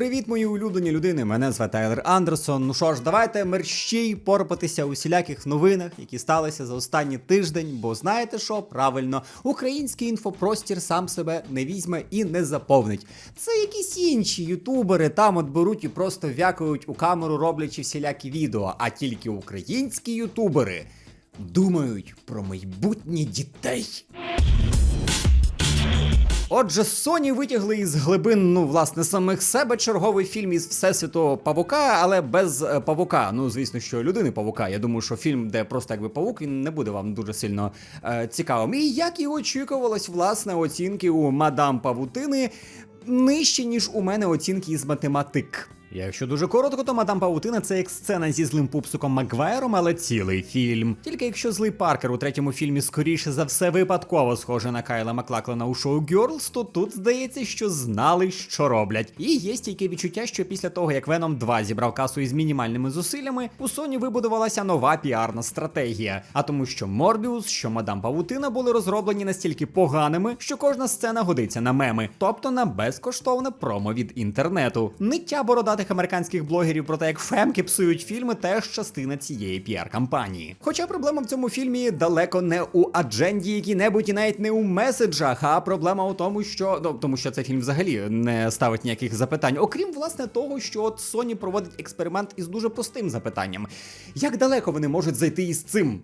Привіт, мої улюблені людини! Мене звати Тайлер Андерсон. Ну що ж, давайте мерщій порпатися у всіляких новинах, які сталися за останній тиждень. Бо знаєте що? Правильно, український інфопростір сам себе не візьме і не заповнить. Це якісь інші ютубери там от беруть і просто вякають у камеру, роблячи всілякі відео. А тільки українські ютубери думають про майбутнє дітей. Отже, Sony витягли із глибин, ну, власне, самих себе черговий фільм із Всесвіту Павука, але без е, павука. Ну, звісно, що людини павука. Я думаю, що фільм, де просто якби павук, він не буде вам дуже сильно е, цікавим. І як і очікувалось, власне, оцінки у мадам Павутини нижчі, ніж у мене оцінки із математик. Якщо дуже коротко, то мадам Паутина це як сцена зі злим пупсиком Макгвайром, але цілий фільм. Тільки якщо злий Паркер у третьому фільмі скоріше за все випадково схоже на Кайла Маклаклена у шоу Girls, то тут здається, що знали, що роблять. І є стійке відчуття, що після того, як Venom 2 зібрав касу із мінімальними зусиллями, у Sony вибудувалася нова піарна стратегія. А тому, що Морбіус, що мадам Павутина були розроблені настільки поганими, що кожна сцена годиться на меми, тобто на безкоштовне промо від інтернету. Ниття бородатих американських блогерів про те, як фемки псують фільми, теж частина цієї піар-кампанії. Хоча проблема в цьому фільмі далеко не у адженді які-небудь і навіть не у меседжах, а проблема у тому, що ну, тому що цей фільм взагалі не ставить ніяких запитань, окрім власне того, що от Sony проводить експеримент із дуже простим запитанням: як далеко вони можуть зайти із цим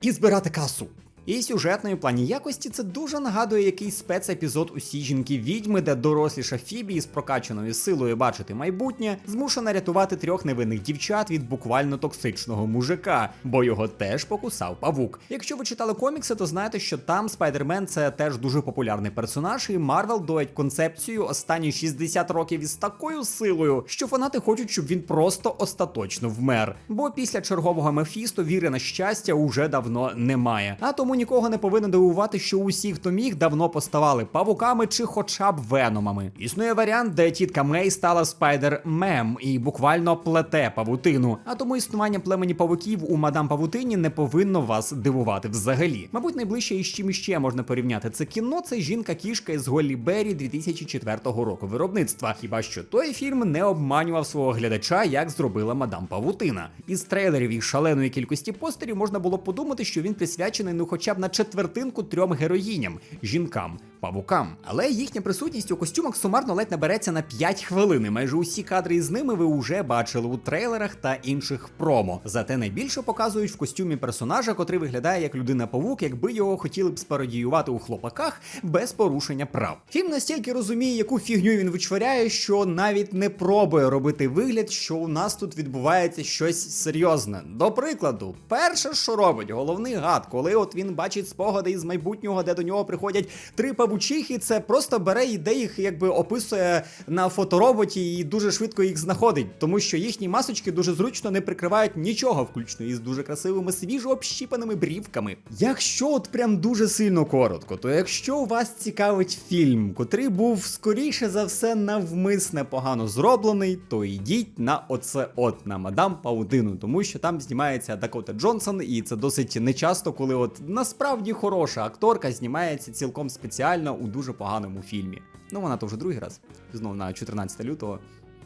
і збирати касу? І сюжетної плані якості це дуже нагадує якийсь спецепізод у сіжінки відьми, де доросліша Фібі з прокачаною силою бачити майбутнє змушена рятувати трьох невинних дівчат від буквально токсичного мужика, бо його теж покусав павук. Якщо ви читали комікси, то знаєте, що там Спайдермен це теж дуже популярний персонаж, і Марвел доять концепцію останні 60 років із такою силою, що фанати хочуть, щоб він просто остаточно вмер. Бо після чергового Мефісто віри на щастя уже давно немає. А тому нікого не повинно дивувати, що усі, хто міг, давно поставали павуками чи хоча б веномами. Існує варіант, де тітка Мей стала спайдер-мем і буквально плете павутину. А тому існування племені павуків у мадам Павутині не повинно вас дивувати взагалі. Мабуть, найближче із чим іще можна порівняти це кіно. Це жінка-кішка із Голлі Беррі 2004 року виробництва. Хіба що той фільм не обманював свого глядача, як зробила мадам Павутина. Із трейлерів і шаленої кількості постерів можна було подумати, що він присвячений ну хоча б на четвертинку трьом героїням жінкам. Павукам, але їхня присутність у костюмах сумарно ледь набереться на 5 хвилин. Майже усі кадри із ними ви вже бачили у трейлерах та інших промо. Зате найбільше показують в костюмі персонажа, котрий виглядає як людина-павук, якби його хотіли б спародіювати у хлопаках без порушення прав. Фільм настільки розуміє, яку фігню він вичворяє, що навіть не пробує робити вигляд, що у нас тут відбувається щось серйозне. До прикладу, перше, що робить головний гад, коли от він бачить спогади із майбутнього, де до нього приходять три павучихи, це просто бере і де їх якби описує на фотороботі і дуже швидко їх знаходить, тому що їхні масочки дуже зручно не прикривають нічого, включно із дуже красивими свіжо общіпаними брівками. Якщо от прям дуже сильно коротко, то якщо вас цікавить фільм, котрий був скоріше за все навмисне погано зроблений, то йдіть на оце от на мадам Паудину, тому що там знімається Дакота Джонсон, і це досить нечасто, коли от насправді хороша акторка знімається цілком спеціально у дуже поганому фільмі. Ну вона то вже другий раз, знову на 14 лютого.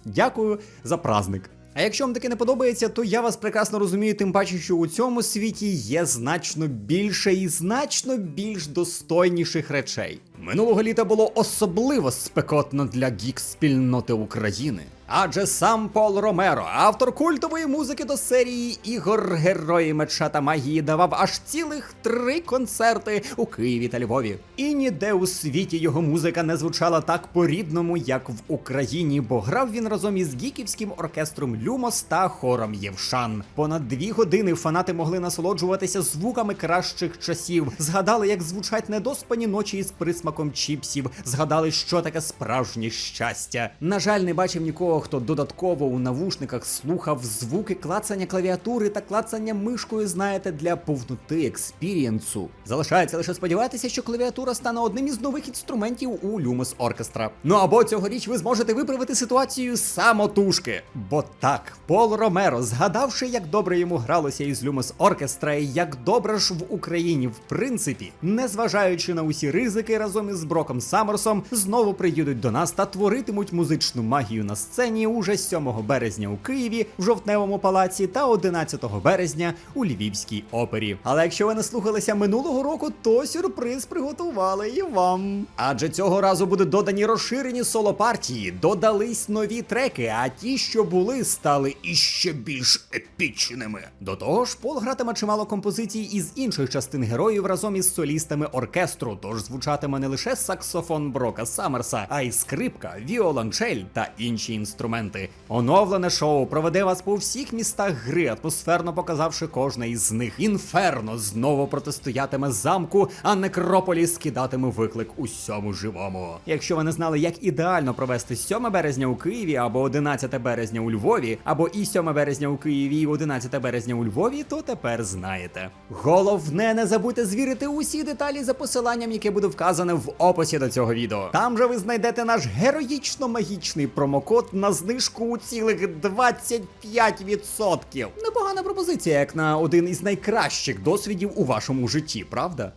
Дякую за праздник. А якщо вам таке не подобається, то я вас прекрасно розумію, тим паче, що у цьому світі є значно більше і значно більш достойніших речей. Минулого літа було особливо спекотно для гік-спільноти України. Адже сам Пол Ромеро, автор культової музики до серії ігор Герої меча та магії, давав аж цілих три концерти у Києві та Львові. І ніде у світі його музика не звучала так по-рідному, як в Україні, бо грав він разом із гіківським оркестром Люмос та хором Євшан. Понад дві години фанати могли насолоджуватися звуками кращих часів. Згадали, як звучать недоспані ночі із присмаком чіпсів. Згадали, що таке справжнє щастя. На жаль, не бачив нікого, хто додатково у навушниках слухав звуки клацання клавіатури та клацання мишкою, знаєте, для повноти експірієнсу. Залишається лише сподіватися, що клавіатура стане одним із нових інструментів у Lumos Orchestra. Ну або цьогоріч ви зможете виправити ситуацію самотужки. Бо так, Пол Ромеро, згадавши, як добре йому гралося із Lumos Orchestra, і як добре ж в Україні, в принципі, незважаючи на усі ризики разом разом із Броком Саммерсом знову приїдуть до нас та творитимуть музичну магію на сцені уже 7 березня у Києві в жовтневому палаці та 11 березня у Львівській опері. Але якщо ви не слухалися минулого року, то сюрприз приготували і вам. Адже цього разу будуть додані розширені соло-партії, додались нові треки, а ті, що були, стали іще більш епічними. До того ж, Пол гратиме чимало композицій із інших частин героїв разом із солістами оркестру, тож звучатиме не лише саксофон Брока Саммерса, а й скрипка, віолончель та інші інструменти. Оновлене шоу проведе вас по всіх містах гри, атмосферно показавши кожне із них. Інферно знову протистоятиме замку, а Некрополіс кидатиме виклик усьому живому. Якщо ви не знали, як ідеально провести 7 березня у Києві або 11 березня у Львові, або і 7 березня у Києві, і 11 березня у Львові, то тепер знаєте. Головне, не забудьте звірити усі деталі за посиланням, яке буде вказане в описі до цього відео. Там же ви знайдете наш героїчно-магічний промокод на знижку у цілих 25%. Непогана пропозиція, як на один із найкращих досвідів у вашому житті, правда?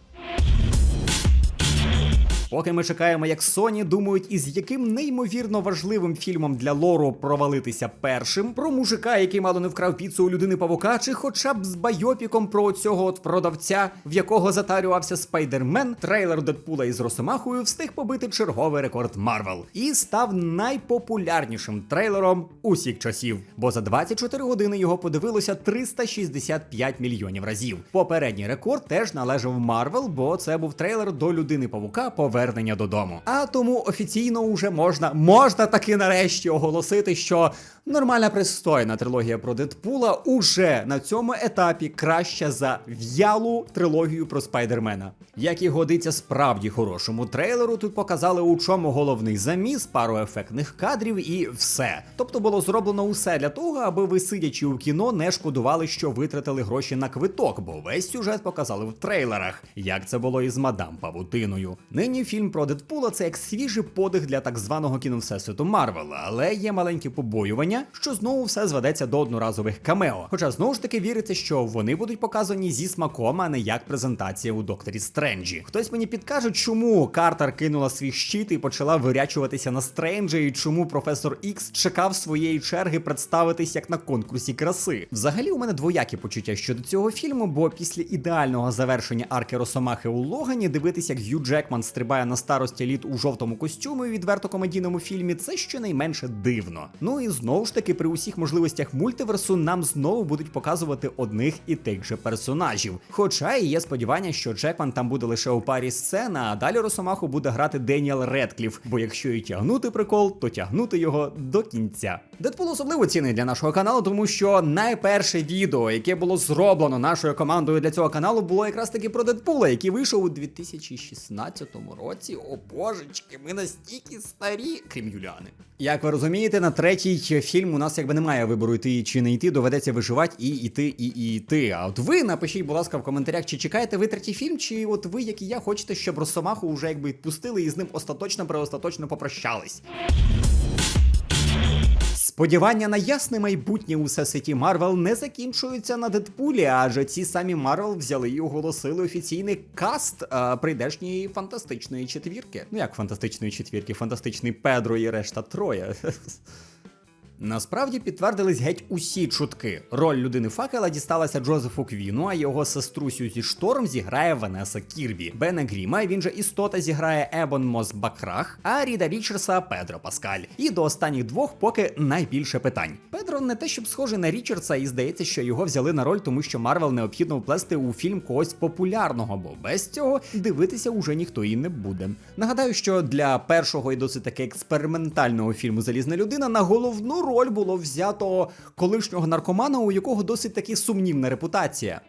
Поки ми чекаємо, як Sony думають, із яким неймовірно важливим фільмом для лору провалитися першим, про мужика, який мало не вкрав піцу у людини павука, чи хоча б з байопіком про цього от продавця, в якого затарювався спайдермен, трейлер Дедпула із Росомахою встиг побити черговий рекорд Марвел і став найпопулярнішим трейлером усіх часів. Бо за 24 години його подивилося 365 мільйонів разів. Попередній рекорд теж належав Марвел, бо це був трейлер до людини павука повернення додому. А тому офіційно уже можна, можна таки нарешті оголосити, що нормальна пристойна трилогія про Дедпула уже на цьому етапі краща за в'ялу трилогію про спайдермена. Як і годиться справді хорошому трейлеру, тут показали у чому головний заміс, пару ефектних кадрів і все. Тобто було зроблено усе для того, аби ви, сидячи у кіно, не шкодували, що витратили гроші на квиток, бо весь сюжет показали в трейлерах, як це було із мадам Павутиною. Нині фільм про Дедпула це як свіжий подих для так званого кіновсесвіту Марвела, але є маленькі побоювання, що знову все зведеться до одноразових камео. Хоча знову ж таки віриться, що вони будуть показані зі смаком, а не як презентація у Докторі Стренджі. Хтось мені підкаже, чому Картер кинула свій щит і почала вирячуватися на Стренджа, і чому професор Ікс чекав своєї черги представитись як на конкурсі краси. Взагалі, у мене двоякі почуття щодо цього фільму, бо після ідеального завершення арки Росомахи у Логані дивитися, як Г'ю Джекман стрибає на старості літ у жовтому костюмі у відверто комедійному фільмі, це щонайменше дивно. Ну і знову ж таки, при усіх можливостях мультиверсу нам знову будуть показувати одних і тих же персонажів. Хоча і є сподівання, що Джекман там буде лише у парі сцен, а далі Росомаху буде грати Деніел Редкліф. Бо якщо і тягнути прикол, то тягнути його до кінця. Дедпул особливо цінний для нашого каналу, тому що найперше відео, яке було зроблено нашою командою для цього каналу, було якраз таки про Дедпула, який вийшов у 2016 році. О божечки, ми настільки старі, крім Юліани. Як ви розумієте, на третій фільм у нас якби немає вибору йти чи не йти, доведеться виживати і йти, і, і йти. А от ви напишіть, будь ласка, в коментарях, чи чекаєте ви третій фільм, чи от ви, як і я, хочете, щоб Росомаху вже якби відпустили і з ним остаточно преостаточно попрощались. Сподівання на ясне майбутнє у всесвіті Марвел не закінчуються на Дедпулі, адже ці самі Марвел взяли і оголосили офіційний каст а, прийдешньої фантастичної четвірки. Ну як фантастичної четвірки, фантастичний Педро і решта троє. Насправді підтвердились геть усі чутки. Роль людини факела дісталася Джозефу Квіну, а його сестру Сюзі Шторм зіграє Ванеса Кірбі. Бена Гріма він же істота зіграє Ебон Мос Бакрах, а Ріда Річерса Педро Паскаль. І до останніх двох поки найбільше питань. Педро не те, щоб схожий на Річардса, і здається, що його взяли на роль, тому що Марвел необхідно вплести у фільм когось популярного, бо без цього дивитися уже ніхто і не буде. Нагадаю, що для першого і досить таки експериментального фільму Залізна людина на головну роль було взято колишнього наркомана, у якого досить таки сумнівна репутація.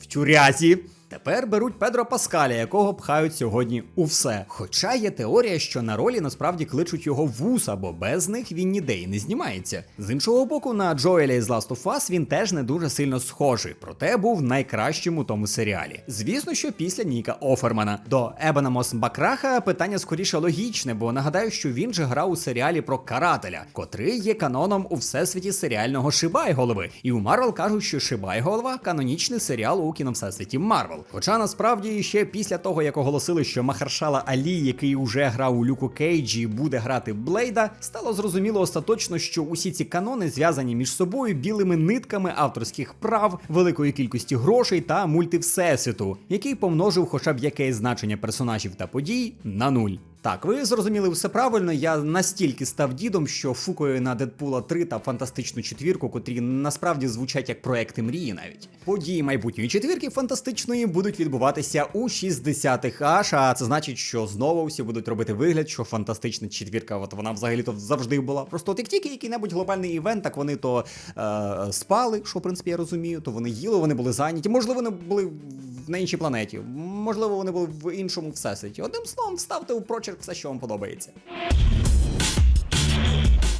В тюрязі. Тепер беруть Педро Паскаля, якого пхають сьогодні у все. Хоча є теорія, що на ролі насправді кличуть його вуса, бо без них він ніде й не знімається. З іншого боку, на Джоеля із Last of Us він теж не дуже сильно схожий, проте був найкращим у тому серіалі. Звісно, що після Ніка Офермана. До Ебена Мос Бакраха питання скоріше логічне, бо нагадаю, що він же грав у серіалі про карателя, котрий є каноном у всесвіті серіального Шибайголови. І у Марвел кажуть, що Шибайголова канонічний серіал у кіновсесвіті Марвел. Хоча насправді ще після того, як оголосили, що Махаршала Алі, який уже грав у Люку Кейджі, буде грати Блейда, стало зрозуміло остаточно, що усі ці канони зв'язані між собою білими нитками авторських прав, великої кількості грошей та мультивсесвіту, який помножив хоча б якесь значення персонажів та подій на нуль. Так, ви зрозуміли все правильно. Я настільки став дідом, що фукою на Дедпула 3 та фантастичну четвірку, котрі насправді звучать як проекти мрії навіть. Події майбутньої четвірки фантастичної будуть відбуватися у 60-х аж, а це значить, що знову всі будуть робити вигляд, що фантастична четвірка, от вона взагалі то завжди була. Просто от як тільки який-небудь глобальний івент, так вони то е, спали, що в принципі я розумію, то вони їли, вони були зайняті. Можливо, вони були на іншій планеті, можливо, вони були в іншому всесвіті. Одним словом, вставте у прочерк все, що вам подобається.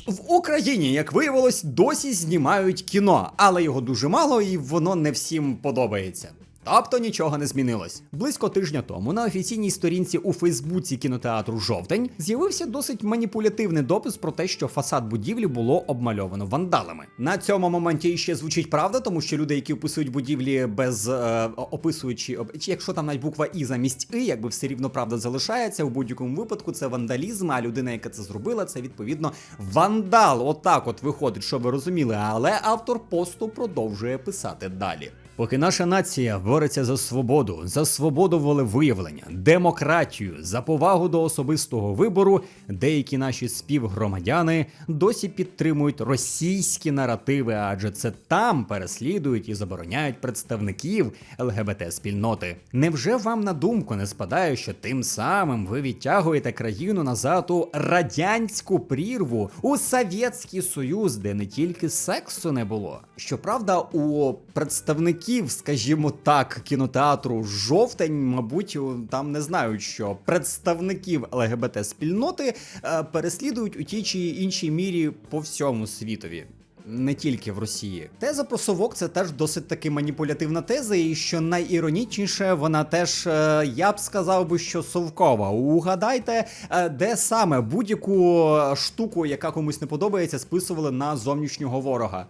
В Україні, як виявилось, досі знімають кіно, але його дуже мало і воно не всім подобається. Тобто нічого не змінилось. Близько тижня тому на офіційній сторінці у Фейсбуці кінотеатру Жовтень з'явився досить маніпулятивний допис про те, що фасад будівлі було обмальовано вандалами. На цьому моменті ще звучить правда, тому що люди, які описують будівлі без е, описуючи, якщо там навіть буква І замість І, якби все рівно правда залишається. У будь-якому випадку це вандалізм, а людина, яка це зробила, це відповідно вандал. Отак, от виходить, що ви розуміли. Але автор посту продовжує писати далі. Поки наша нація бореться за свободу, за свободу волевиявлення, демократію, за повагу до особистого вибору, деякі наші співгромадяни досі підтримують російські наративи, адже це там переслідують і забороняють представників ЛГБТ-спільноти. Невже вам на думку не спадає, що тим самим ви відтягуєте країну назад у радянську прірву, у Совєтський Союз, де не тільки сексу не було? Щоправда, у представників, скажімо так, кінотеатру жовтень, мабуть, там не знають, що представників ЛГБТ-спільноти е, переслідують у тій чи іншій мірі по всьому світові. Не тільки в Росії. Теза про совок це теж досить таки маніпулятивна теза, і що найіронічніше, вона теж, е, я б сказав би, що совкова. Угадайте, е, де саме будь-яку штуку, яка комусь не подобається, списували на зовнішнього ворога.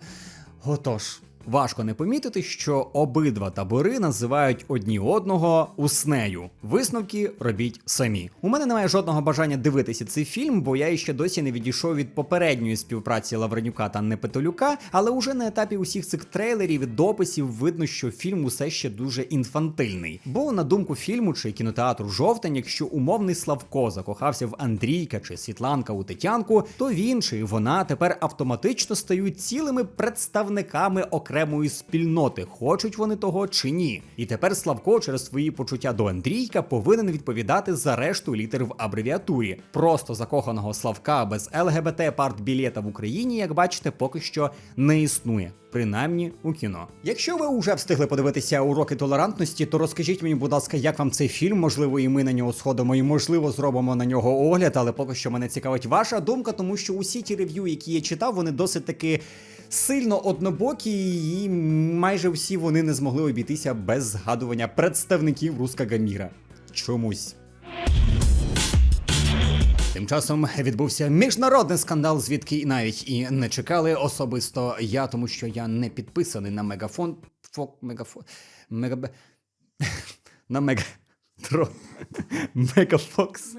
Отож. Важко не помітити, що обидва табори називають одні одного уснею. Висновки робіть самі. У мене немає жодного бажання дивитися цей фільм, бо я іще досі не відійшов від попередньої співпраці Лавренюка та Непетолюка, але уже на етапі усіх цих трейлерів і дописів видно, що фільм усе ще дуже інфантильний. Бо на думку фільму чи кінотеатру жовтень, якщо умовний Славко закохався в Андрійка чи Світланка у Тетянку, то він чи вона тепер автоматично стають цілими представниками окремої спільноти, хочуть вони того чи ні. І тепер Славко через свої почуття до Андрійка повинен відповідати за решту літер в абревіатурі. Просто закоханого Славка без ЛГБТ партбілета в Україні, як бачите, поки що не існує. Принаймні у кіно. Якщо ви вже встигли подивитися уроки толерантності, то розкажіть мені, будь ласка, як вам цей фільм? Можливо, і ми на нього сходимо, і можливо зробимо на нього огляд, але поки що мене цікавить ваша думка, тому що усі ті рев'ю, які я читав, вони досить таки сильно однобокі, і майже всі вони не змогли обійтися без згадування представників Руска Гаміра. Чомусь. Тим часом відбувся міжнародний скандал, звідки навіть і не чекали особисто я, тому що я не підписаний на мегафон. Фок, мегафон. Мега... На мега. Тро. Мегафокс.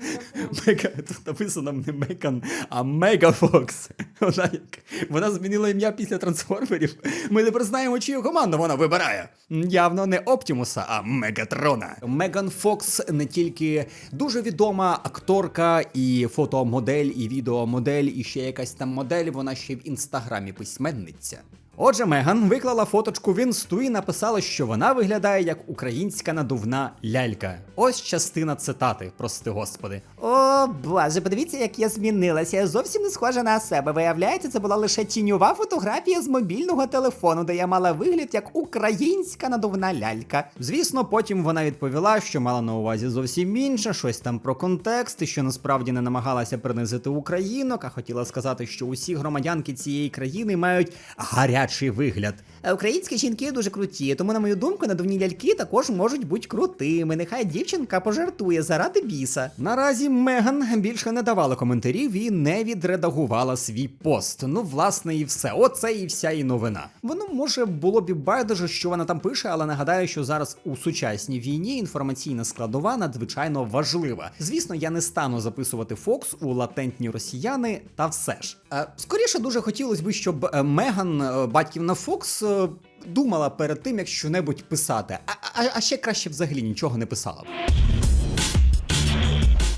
Мега. Тут написано не Меган, а Мегафокс. Вона, як... вона змінила ім'я після трансформерів. Ми тепер знаємо, чию команду вона вибирає. Явно не Оптімуса, а Мегатрона. Меган Фокс не тільки дуже відома акторка і фотомодель, і відеомодель, і ще якась там модель. Вона ще в інстаграмі письменниця. Отже, Меган виклала фоточку в інсту і написала, що вона виглядає як українська надувна лялька. Ось частина цитати, прости господи. О, боже, подивіться, як я змінилася. Я зовсім не схожа на себе. Виявляється, це була лише тіньова фотографія з мобільного телефону, де я мала вигляд як українська надувна лялька. Звісно, потім вона відповіла, що мала на увазі зовсім інше, щось там про контекст, і що насправді не намагалася принизити українок, а хотіла сказати, що усі громадянки цієї країни мають гарячі дитячий вигляд. Українські жінки дуже круті, тому, на мою думку, надувні ляльки також можуть бути крутими. Нехай дівчинка пожартує заради біса. Наразі Меган більше не давала коментарів і не відредагувала свій пост. Ну, власне, і все. Оце і вся і новина. Воно може було б і байдуже, що вона там пише, але нагадаю, що зараз у сучасній війні інформаційна складова надзвичайно важлива. Звісно, я не стану записувати Фокс у латентні росіяни, та все ж. Е, скоріше дуже хотілося б, щоб е, Меган, е, батьківна Фокс. е, Думала перед тим, як щонебудь писати, а, а, а ще краще взагалі нічого не писала б.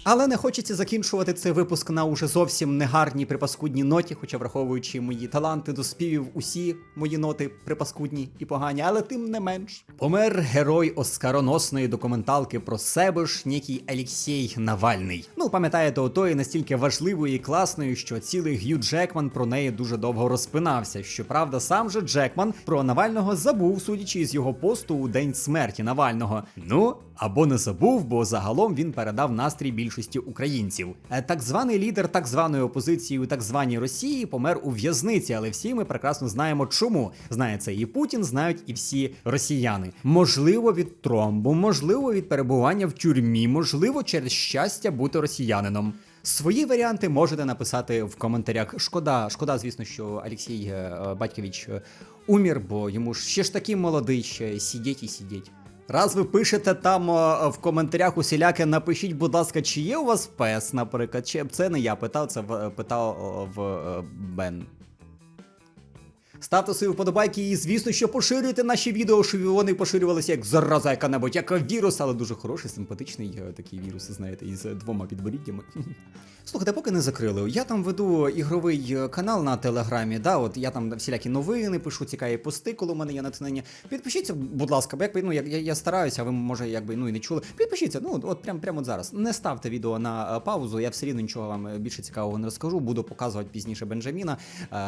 Але не хочеться закінчувати цей випуск на уже зовсім негарній припаскудній ноті, хоча враховуючи мої таланти до співів, усі мої ноти припаскудні і погані, але тим не менш. Помер герой оскароносної документалки про себе ж некий Алексій Навальний. Ну, пам'ятаєте, отої настільки важливої і класної, що цілий Г'ю Джекман про неї дуже довго розпинався. Щоправда, сам же Джекман про Навального забув, судячи з його посту у день смерті Навального. Ну або не забув, бо загалом він передав настрій більшості українців. Е, Так званий лідер так званої опозиції у так званій Росії помер у в'язниці, але всі ми прекрасно знаємо, чому. Знає це і Путін, знають і всі росіяни. Можливо, від тромбу, можливо, від перебування в тюрмі, можливо, через щастя бути росіянином. Свої варіанти можете написати в коментарях. Шкода, шкода, звісно, що Олексій е, Батькович е, умір, бо йому ж ще ж такий молодий, ще сидіть і сидіть. Раз ви пишете там е, в коментарях усіляке, напишіть, будь ласка, чи є у вас пес, наприклад, чи це не я питав, це в- питав е, в е, Бен. Ставте свої вподобайки і, звісно, що поширюйте наші відео, щоб вони поширювалися як зараза яка-небудь, як вірус, але дуже хороший, симпатичний е, такий вірус, знаєте, із е, двома підборіддями. Слухайте, поки не закрили. Я там веду ігровий е, канал на телеграмі. Да, от я там всілякі новини пишу, цікаві пости, коли у мене є натхнення. Підпишіться, будь ласка, бо якби ну я, я, я стараюся, а ви може якби ну і не чули. Підпишіться, ну от прям прямо от зараз. Не ставте відео на е, паузу. Я все рівно нічого вам е, більше цікавого не розкажу. Буду показувати пізніше Бенджаміна.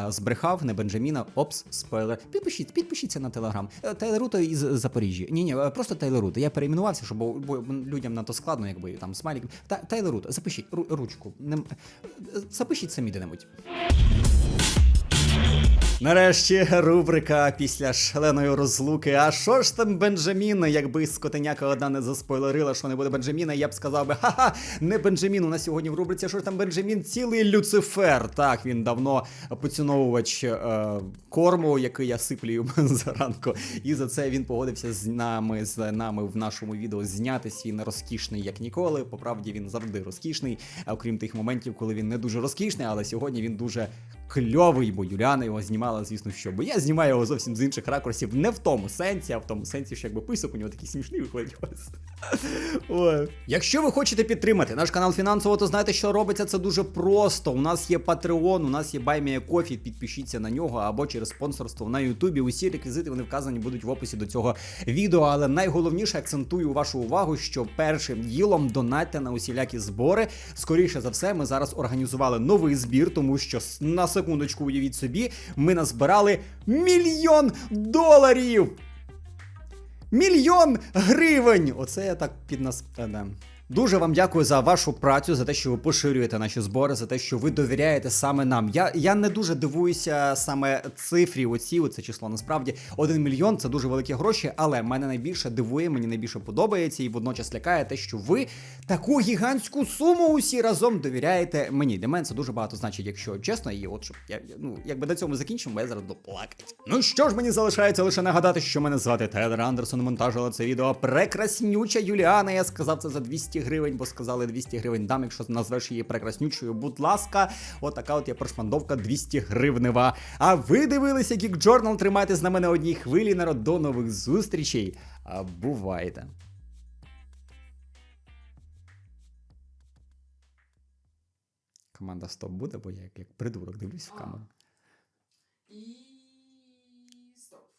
Збрехав, не Бенджаміна. Опс, спойлер. Підпишіться, підпишіться на телеграм. Тайлеруто із Запоріжжя. Ні, ні, просто Тайлеруто. Я перейменувався, щоб бо, бо людям на то складно, якби там смайлік. Та Тайлеруто, запишіть ру- ручку. Не, запишіть самі де-небудь. Нарешті рубрика після шаленої розлуки. А що ж там Бенджамін? Якби скотеняка одна не заспойлерила, що не буде Бенджаміна, я б сказав би, ха-ха, не Бенджамін. У нас сьогодні в рубриці, що ж там Бенджамін, цілий Люцифер. Так, він давно поціновувач е, корму, який я сиплю йому зранку. І за це він погодився з нами, з нами в нашому відео знятись. Він розкішний, як ніколи. По правді він завжди розкішний, а окрім тих моментів, коли він не дуже розкішний, але сьогодні він дуже кльовий, бо Юліана його знімала, звісно, що. Бо я знімаю його зовсім з інших ракурсів, не в тому сенсі, а в тому сенсі, що якби писок у нього такий смішний виходить. Ой. Якщо ви хочете підтримати наш канал фінансово, то знаєте, що робиться це дуже просто. У нас є Patreon, у нас є BuyMeACoffee, підпишіться на нього або через спонсорство на Ютубі. Усі реквізити вони вказані будуть в описі до цього відео. Але найголовніше акцентую вашу увагу, що першим ділом донатьте на усілякі збори. Скоріше за все, ми зараз організували новий збір, тому що на секундочку уявіть собі, ми назбирали мільйон доларів. Мільйон гривень! Оце я так під нас. да. Дуже вам дякую за вашу працю, за те, що ви поширюєте наші збори, за те, що ви довіряєте саме нам. Я, я не дуже дивуюся саме цифрі. Оці це число. Насправді один мільйон це дуже великі гроші, але мене найбільше дивує, мені найбільше подобається і водночас лякає те, що ви таку гігантську суму усі разом довіряєте мені. Для мене це дуже багато значить, якщо чесно, і от щоб я ну якби до цьому закінчимо, я зараз буду плакати. Ну що ж мені залишається лише нагадати, що мене звати Тайлер Андерсон. Монтажила це відео прекраснюча Юліана. Я сказав це за 200 гривень, бо сказали 200 гривень дам, якщо назвеш її прекраснючою. Будь ласка, отака от є прошмандовка 200 гривнева. А ви дивилися Geek Journal, Тримайте з нами на одній хвилі. Народ до нових зустрічей. А бувайте. Команда стоп буде, бо я як, як придурок дивлюсь в камеру. І стоп.